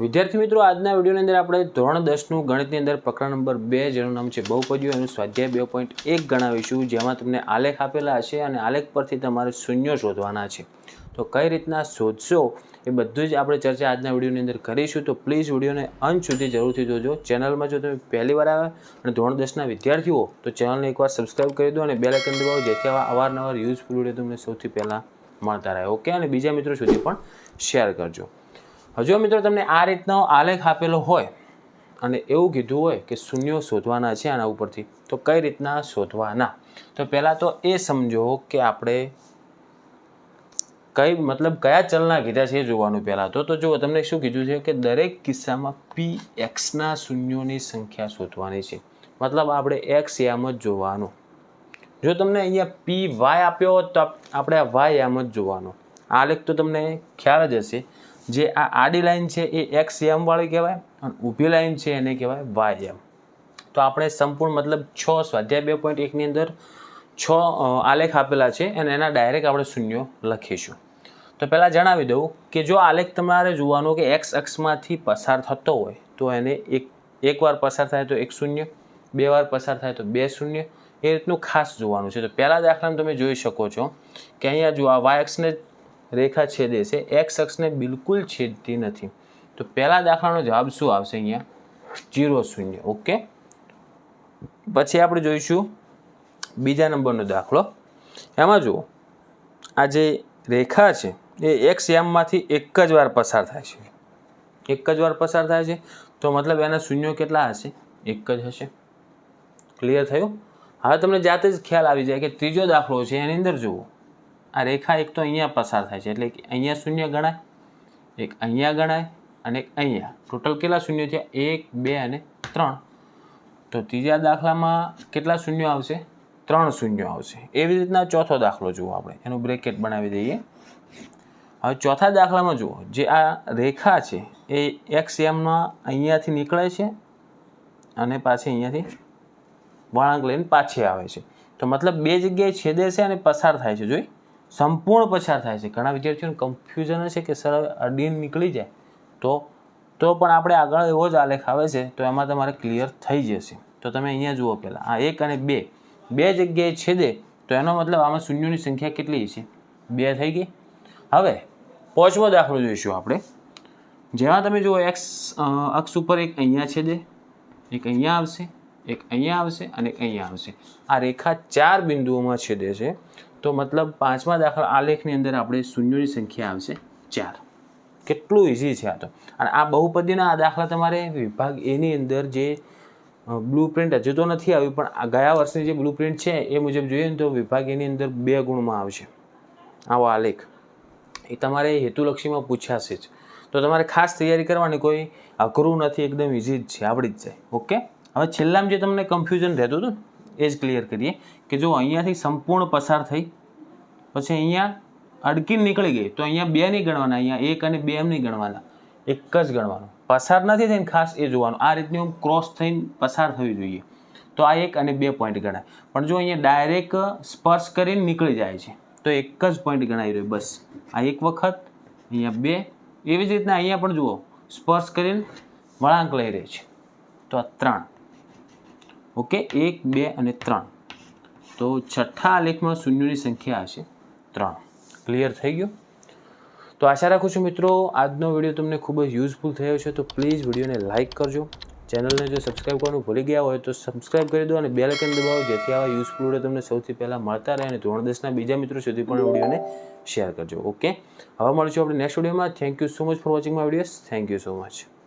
વિદ્યાર્થી મિત્રો, આજના વિડીયોની અંદર આપણે ધોરણ દસનું ગણિતની અંદર પ્રકરણ નંબર બે, જેનું નામ છે બહુપદીઓ એનું સ્વાધ્યાય બે પોઈન્ટ એક ગણાવીશું, જેમાં તમને આલેખ આપેલા હશે અને આલેખ પરથી તમારે શૂન્યો શોધવાના છે. તો કઈ રીતના શોધશો એ બધું જ આપણે ચર્ચા આજના વિડીયોની અંદર કરીશું. તો પ્લીઝ વિડીયોને અંત સુધી જરૂરથી જોજો. ચેનલમાં જો તમે પહેલી વાર આવ્યા અને ધોરણ દસના વિદ્યાર્થીઓ, તો ચેનલને એકવાર સબસ્ક્રાઈબ કરી દો અને બે લાઇકન દબાવો, જેથી આવા અવારનવાર યુઝફુલ વીડિયો તમને સૌથી પહેલાં મળતા રહે. ઓકે અને બીજા મિત્રો સુધી પણ શેર કરજો. હજુ મિત્રો તમને આ રીતનો આલેખ આપેલો હોય અને એવું કીધું હોય કે શૂન્યો શોધવાના છે આના ઉપરથી, તો કઈ રીતના શોધવાના? તો પહેલાં તો એ સમજો કે આપણે કઈ મતલબ કયા ચલના કીધા છે એ જોવાનું પહેલાં તો. જુઓ, તમને શું કીધું છે કે દરેક કિસ્સામાં પી એક્સના શૂન્યોની સંખ્યા શોધવાની છે. મતલબ આપણે એક્સ યામ જ જોવાનું. જો તમને અહીંયા પી વાય આપ્યો હોત તો આપણે આ વાય યામ જ જોવાનો. આ આલેખ તો તમને ખ્યાલ જ હશે. જે આ આડી લાઈન છે એ એક્સ એમવાળી વાળી કહેવાય અને ઊભી લાઈન છે એને કહેવાય વાય એમ તો આપણે સંપૂર્ણ મતલબ છ સ્વાધ્યાય બે પોઈન્ટ એકની અંદર છ આલેખ આપેલા છે અને એના ડાયરેક્ટ આપણે શૂન્યો લખીશું. તો પહેલાં જણાવી દઉં કે જો આલેખ તમારે જોવાનો કે એક્સ અક્ષમાંથી પસાર થતો હોય, તો એને એક એકવાર પસાર થાય તો એક શૂન્ય, બે વાર પસાર થાય તો બે શૂન્ય, એ રીતનું ખાસ જોવાનું છે. તો પહેલાં દાખલામાં તમે જોઈ શકો છો કે અહીંયા જો આ વાય અક્ષને રેખા છેદે છે. એક્સ અક્ષને બિલકુલ છેદતી નથી. તો પહેલા દાખલાનો જવાબ શું આવશે અહીંયા? જીરો શૂન્ય. ઓકે? પછી આપણે જોઈશું બીજા નંબરનો દાખલો. એમાં જુઓ, આ જે રેખા છે, એ એક્સ એમમાંથી એક જ વાર પસાર થાય છે. એક જ વાર પસાર થાય છે. તો મતલબ એના શૂન્યો કેટલા હશે? એક જ હશે. ક્લિયર થયું? હવે તમને જાતે જ ખ્યાલ આવી જાય કે ત્રીજો દાખલો છે. એની અંદર જુઓ. આ રેખા એક તો અહીંયા પસાર થાય છે, એટલે કે અહીંયા શૂન્ય ગણાય, એક અહીંયા ગણાય અને એક અહીંયા. ટોટલ કેટલા શૂન્ય થયા? એક, બે અને ત્રણ. તો ત્રીજા દાખલામાં કેટલા શૂન્ય આવશે? ત્રણ શૂન્ય આવશે. એવી રીતના ચોથો દાખલો જુઓ આપણે. એનું બ્રેકેટ બનાવી દઈએ. હવે ચોથા દાખલામાં જુઓ. જે આ રેખા છે, એ એક્સ એમમાં અહીંયાથી નીકળે છે અને પાછી અહીંયાથી વળાંક લઈને પાછી આવે છે. તો મતલબ બે જગ્યાએ છેદે છે અને પસાર થાય છે. જોઈ? સંપૂર્ણ પસાર થાય છે. ઘણા વિદ્યાર્થીઓને કન્ફ્યુઝન હશે કે સર અડીન નીકળી જાય. તો તો પણ આપણે આગળ એવો જ આલેખ આવે છે, તો એમાં તમારે ક્લિયર થઈ જશે. તો તમે અહીંયા જુઓ પહેલાં. આ એક અને બે. બે જગ્યાએ છેદે, તો એનો મતલબ આમાં શૂન્યોની સંખ્યા કેટલી છે બે થઈ ગઈ. હવે, પાંચમો દાખલો જોઈશું આપણે. જેમાં તમે જુઓ એક્સ અક્ષ ઉપર એક અહીંયા છેદે, એક અહીંયા આવશે, એક અહીંયા આવશે અને એક અહીંયા આવશે. આ રેખા ચાર બિંદુઓમાં છેદે છે. તો મતલબ પાંચમા દાખલા આલેખની અંદર આપણે શૂન્યોની સંખ્યા આવશે ચાર. કેટલું ઇઝી છે આ તો. અને આ બહુપદીના આ દાખલા તમારે વિભાગ એની અંદર જે બ્લુ પ્રિન્ટ હજુ તો નથી આવ્યું, પણ ગયા વર્ષની જે બ્લુ પ્રિન્ટ છે એ મુજબ જોઈએ ને તો વિભાગ એની અંદર બે ગુણમાં આવશે. આવો આલેખ એ તમારે હેતુલક્ષીમાં પૂછાશે જ. તો તમારે ખાસ તૈયારી કરવાની કોઈ અઘરું નથી, એકદમ ઇઝી જ છે, આવડી જ જાય. ઓકે હવે છેલ્લામાં જે તમને કન્ફ્યુઝન રહેતું હતું એ જ ક્લિયર કરીએ કે જો અહીંયાથી સંપૂર્ણ પસાર થઈ, પછી અહીંયા અડકીને નીકળી ગઈ, તો અહીંયા બે નહીં ગણવાના, અહીંયા એક અને બે એમ નહીં ગણવાના, એક જ ગણવાનું. પસાર નથી થઈને ખાસ એ જોવાનું. આ રીતની આમ ક્રોસ થઈને પસાર થવી જોઈએ. તો આ એક અને બે પોઈન્ટ ગણાય. પણ જો અહીંયા ડાયરેક્ટ સ્પર્શ કરીને નીકળી જાય છે, તો એક જ પોઈન્ટ ગણાઈ રહ્યો. બસ. આ એક વખત, અહીંયા બે, એવી જ રીતના અહીંયા પણ જુઓ, સ્પર્શ કરીને વળાંક લઈ રહે છે. તો આ ત્રણ. ઓકે, એક, બે અને ત્રણ. તો છઠ્ઠા આલેખમાં શૂન્યોની સંખ્યા હશે ત્રણ. ક્લિયર થઈ ગયું? તો આશા રાખું છું મિત્રો, આજનો વીડિયો તમને ખૂબ જ યુઝફુલ થયો છે તો પ્લીઝ વિડીયોને લાઇક કરજો. ચેનલને જો સબસ્ક્રાઈબ કરવાનું ભૂલી ગયા હોય, તો સબસ્ક્રાઈબ કરી દો અને બેલ આઇકન દબાવો, જેથી આવા યુઝફુલ વીડિયો તમને સૌથી પહેલાં મળતા રહે અને ધોરણ દસના બીજા મિત્રો સુધી પણ વિડીયોને શેર કરજો. ઓકે હવે મળીશું આપણે નેક્સ્ટ વિડીયોમાં. Thank you so much for watching my videos thank you so much